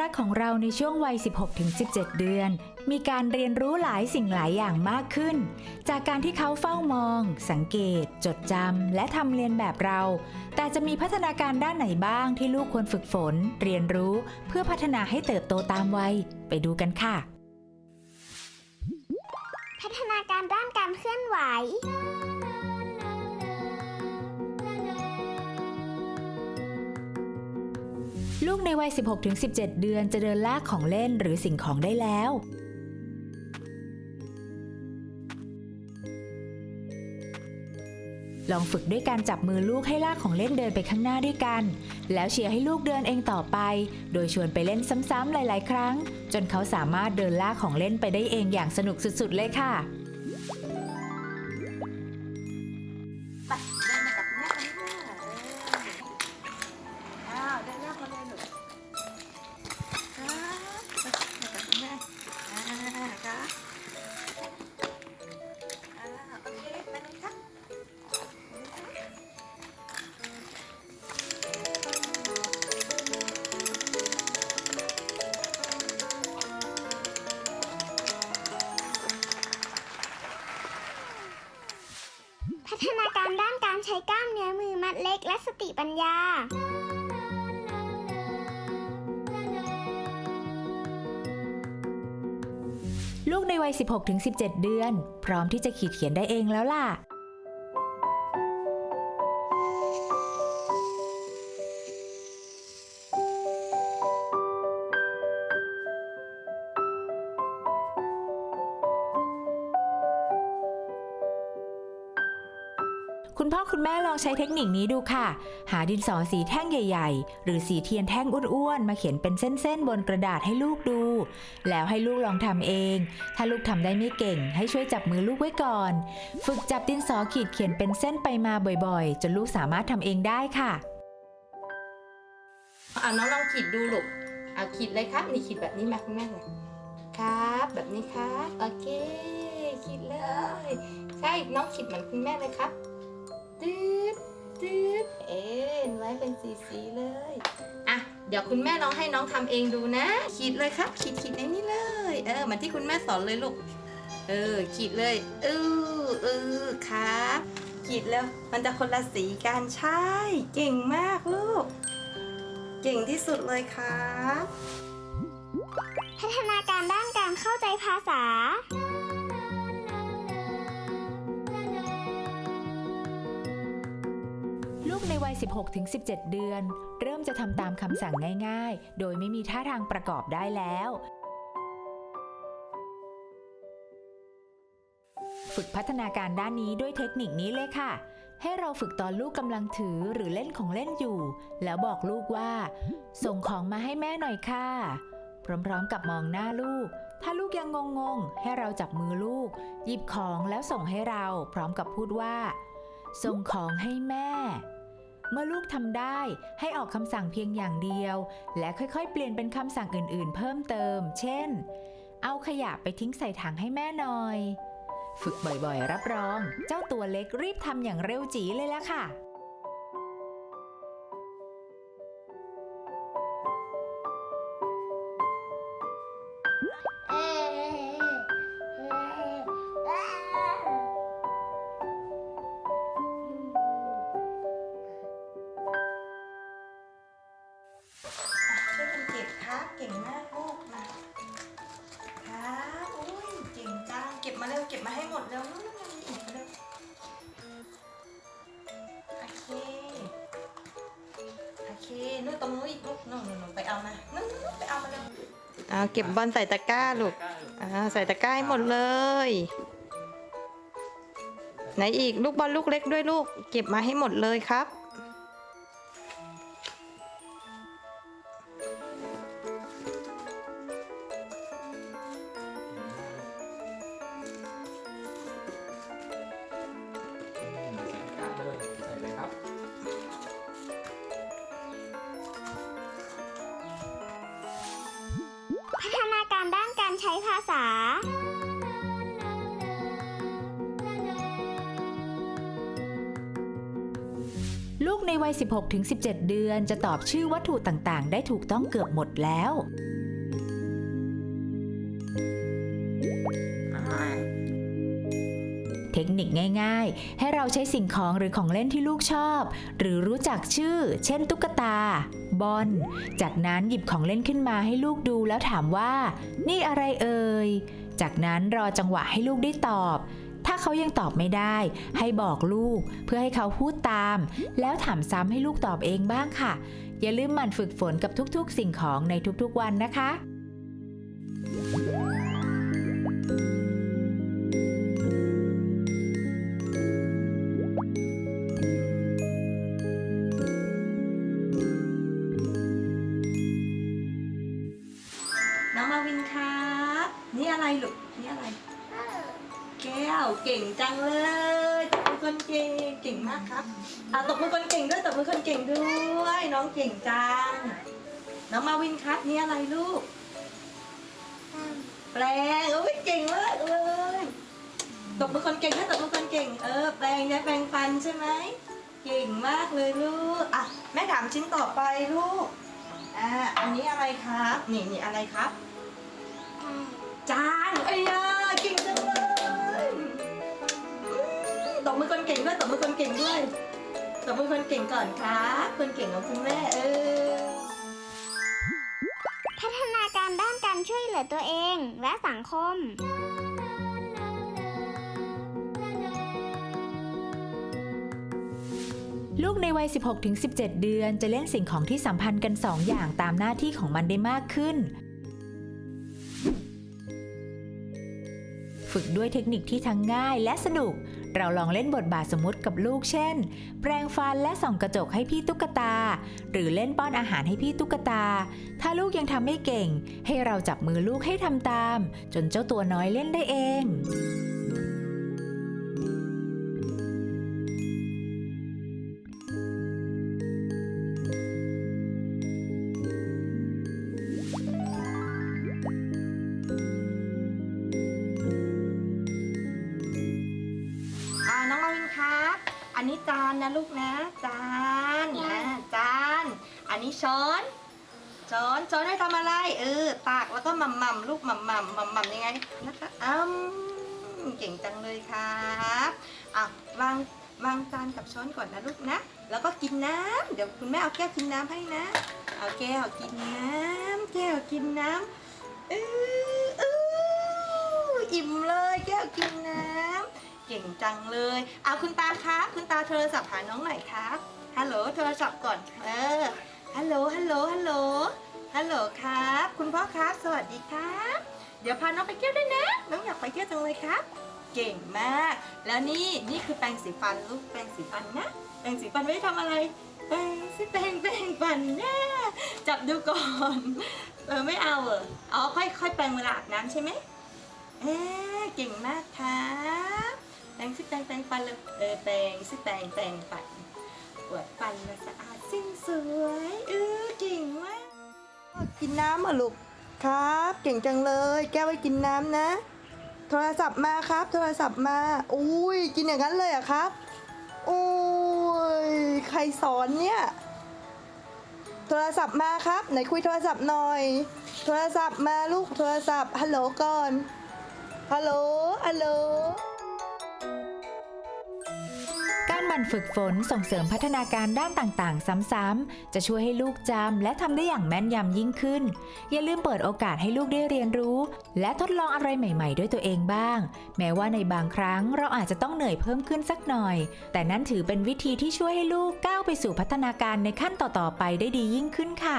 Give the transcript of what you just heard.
รักของเราในช่วงวัย 16-17 เดือน มีการเรียนรู้หลายสิ่งหลายอย่างมากขึ้น จากการที่เขาเฝ้ามอง สังเกต จดจำและทำเรียนแบบเรา แต่จะมีพัฒนาการด้านไหนบ้างที่ลูกควรฝึกฝน เรียนรู้เพื่อพัฒนาให้เติบโตตามวัย ไปดูกันค่ะ พัฒนาการด้านการเคลื่อนไหว ลูกในวัย 16-17 เดือนจะเดินลากของเล่นหรือสิ่งของได้แล้ว ลองฝึกด้วยการจับมือลูกให้ลากของเล่นเดินไปข้างหน้าด้วยกัน แล้วเชียร์ให้ลูกเดินเองต่อไป โดยชวนไปเล่นซ้ำๆหลาย ๆ ครั้ง จนเขาสามารถเดินลากของเล่นไปได้เองอย่างสนุกสุด ๆ เลยค่ะ ฒนาการด้านการใช้กล้ามเนื้อมือมัดเล็กและสติปัญญา ลูกในวัย 16-17 เดือน พร้อมที่จะขีดเขียนได้เองแล้วล่ะ ม่ลองใช้เทคนิคนี้ดูค่ะ หาดินสอสีแท่งใหญ่ ๆ หรือสีเทียนแท่งอ้วนๆมาเขียนเป็นเส้นๆบนกระดาษให้ลูกดู แล้วให้ลูกลองทำเอง ถ้าลูกทำได้ไม่เก่ง ให้ช่วยจับมือลูกไว้ก่อน ฝึกจับดินสอขีดเขียนเป็นเส้นไปมาบ่อยๆ จนลูกสามารถทำเองได้ค่ะอ่าน้องลองขีดดูลูกอ่าขีดเลยครับ นี่ขีดแบบนี้มาคุณแม่เลยครับ แบบนี้ครับ โอเค ขีดเลย ใช่ น้องขีดเหมือนคุณแม่เลยครับ ตืดตืดเอ็นไว้เป็นสีสีๆเลย อะ เดี๋ยวคุณแม่ลองให้น้องทำเองดูนะ ขีดเลยครับ ขีดขีดในนี้เลย เออเหมือนที่คุณแม่สอนเลยลูก เออ ขีดเลยเออเออครับ ขีดแล้ว มันจะคนละสีกันใช่ เก่งมากลูก เก่งที่สุดเลยครับ พัฒนาการด้านการเข้าใจภาษา กในวัย 16-17 เดือน เริ่มจะทำตามคำสั่งง่ายๆ โดยไม่มีท่าทางประกอบได้แล้ว ฝึกพัฒนาการด้านนี้ด้วยเทคนิคนี้เลยค่ะ ให้เราฝึกตอนลูกกำลังถือหรือเล่นของเล่นอยู่ แล้วบอกลูกว่า ส่งของมาให้แม่หน่อยค่ะ พร้อมๆกับมองหน้าลูก ถ้าลูกยังงงๆ ให้เราจับมือลูก หยิบของแล้วส่งให้เราพร้อมกับพูดว่าส่งของให้แม่ เมื่อลูกทำได้ให้ออกคำสั่งเพียงอย่างเดียว และค่อยๆ เปลี่ยนเป็นคำสั่งอื่นๆ เพิ่มเติม เช่น เอาขยะไปทิ้งใส่ถังให้แม่หน่อย ฝึกบ่อยๆ รับรอง เจ้าตัวเล็กรีบทำอย่างเร็วจีเลยละค่ะ มาให้หมดเร็วนู่นยังมีอีกเร็วโอเคโอเคนู่นตรงนู้นอีกลูกนู่นนู่นไปเอามานู่นนู่นนู่นไปเอามาเร็วเอาเก็บบอลใส่ตะกร้าลูกอ่าใส่ตะกร้าให้หมดเลย ไหนอีกลูกบอลลูกเล็กด้วยลูก เก็บมาให้หมดเลยครับ ใช้ภาษา ลูกในวัย 16-17 เดือนจะตอบชื่อวัตถุต่างๆ ได้ถูกต้องเกือบหมดแล้ว เทคนิคง่ายๆ ให้เราใช้สิ่งของหรือของเล่นที่ลูกชอบ หรือรู้จักชื่อ เช่นตุ๊กตา บอล จากนั้นหยิบของเล่นขึ้นมาให้ลูกดูแล้วถามว่า นี่อะไรเอ่ย จากนั้นรอจังหวะให้ลูกได้ตอบ ถ้าเขายังตอบไม่ได้ ให้บอกลูกเพื่อให้เขาพูดตาม แล้วถามซ้ำให้ลูกตอบเองบ้างค่ะ อย่าลืมหมั่นฝึกฝนกับทุกๆ สิ่งของในทุกๆวันนะคะน้อ เก่งจังเลยตบมือคนเก่งเก่งมากครับอะตบมือคนเก่งด้วยตบมือคนเก่งด้วย น้องเก่งจัง น้องมาวินครับนี่อะไรลูก แปลงโอ้ยเก่งมากเลยตบมือคนเก่งด้วยตบมือคนเก่ง เออแปลงเนี่ยแปลงฟันใช่ไหมเก่งมากเลยลูกอะแม่ถามชิ้นต่อไปลูกอ่าอันนี้อะไรครับ นี่นี่อะไรครับ จานไอ้ย มตบมือคนเก่งด้วยตบมือคนเก่งด้วยตบมือคนเก่งก่อนครับคนเก่งของคุณแม่เออ พัฒนาการด้านการช่วยเหลือตัวเองและสังคม ลูกในวัย 16-17 เดือนจะเล่นสิ่งของที่สัมพันธ์กัน 2 อย่างตามหน้าที่ของมันได้มากขึ้น ฝึกด้วยเทคนิคที่ทั้งง่ายและสนุก เราลองเล่นบทบาทสมมติกับลูกเช่น แปรงฟันและส่องกระจกให้พี่ตุ๊กตา หรือเล่นป้อนอาหารให้พี่ตุ๊กตา ถ้าลูกยังทำไม่เก่ง ให้เราจับมือลูกให้ทำตาม จนเจ้าตัวน้อยเล่นได้เอง อันนี้จานนะลูกนะจานนะจาน อันนี้ช้อน ช้อนช้อนให้ทำอะไร เออตากแล้วก็หม่ำหม่ำลูกหม่ำหม่ำหม่ำหม่ำยังไงนะคะอ้ำเก่งจังเลยครับอะวางวางจานกับช้อนก่อนนะลูกนะ แล้วก็กินน้ำเดี๋ยวคุณแม่เอาแก้วกินน้ำให้นะ เอาแก้วกินน้ำแก้วกินน้ำเออเอออิ่มเลยแก้วกินน้ำ เก่งจังเลยเอาคุณตาครับคุณตาโทรศัพท์หาน้องหน่อยครับฮัลโหลโทรศัพท์ก่อนเออฮัลโหลฮัลโหลฮัลโหลฮัลโหลครับ คุณพ่อครับ สวัสดีครับ เดี๋ยวพาน้องไปเที่ยวด้วยนะ น้องอยากไปเที่ยวจังเลยครับ เก่งมาก แล้วนี่นี่คือแปรงสีฟันลูกแปรงสีฟันนะ แปรงสีฟันไว้ทำอะไรแปรงสิแปรงแปรงฟันนะจับดูก่อนเออไม่เอาเออ๋อค่อยค่อยแปรงเวลาอาบน้ำใช่ไหมเอ๊ะเก่งมากครับ แปรงสิแปรงแปรงฟันเลยเออแปรงสิแปรงแปรงฟันปวดฟันมาสะอาดสิ้นสวยเออเก่งมากกินน้ำอะลูกครับ เก่งจังเลย แก้วไว้กินน้ำนะ โทรศัพท์มาครับ โทรศัพท์มาอุ้ยกินอย่างนั้นเลยอะครับอุ้ยใครสอนเนี่ยโทรศัพท์มาครับ ไหนคุยโทรศัพท์หน่อย โทรศัพท์มาลูกโทรศัพท์ฮัลโหลก่อนฮัลโหลฮัลโหล มันฝึกฝนส่งเสริมพัฒนาการด้านต่างๆ ซ้ำๆ จะช่วยให้ลูกจำและทำได้อย่างแม่นยำยิ่งขึ้น อย่าลืมเปิดโอกาสให้ลูกได้เรียนรู้ และทดลองอะไรใหม่ ๆ ด้วยตัวเองบ้าง แม้ว่าในบางครั้งเราอาจจะต้องเหนื่อยเพิ่มขึ้นสักหน่อย แต่นั่นถือเป็นวิธีที่ช่วยให้ลูกก้าวไปสู่พัฒนาการในขั้นต่อๆไปได้ดียิ่งขึ้นค่ะ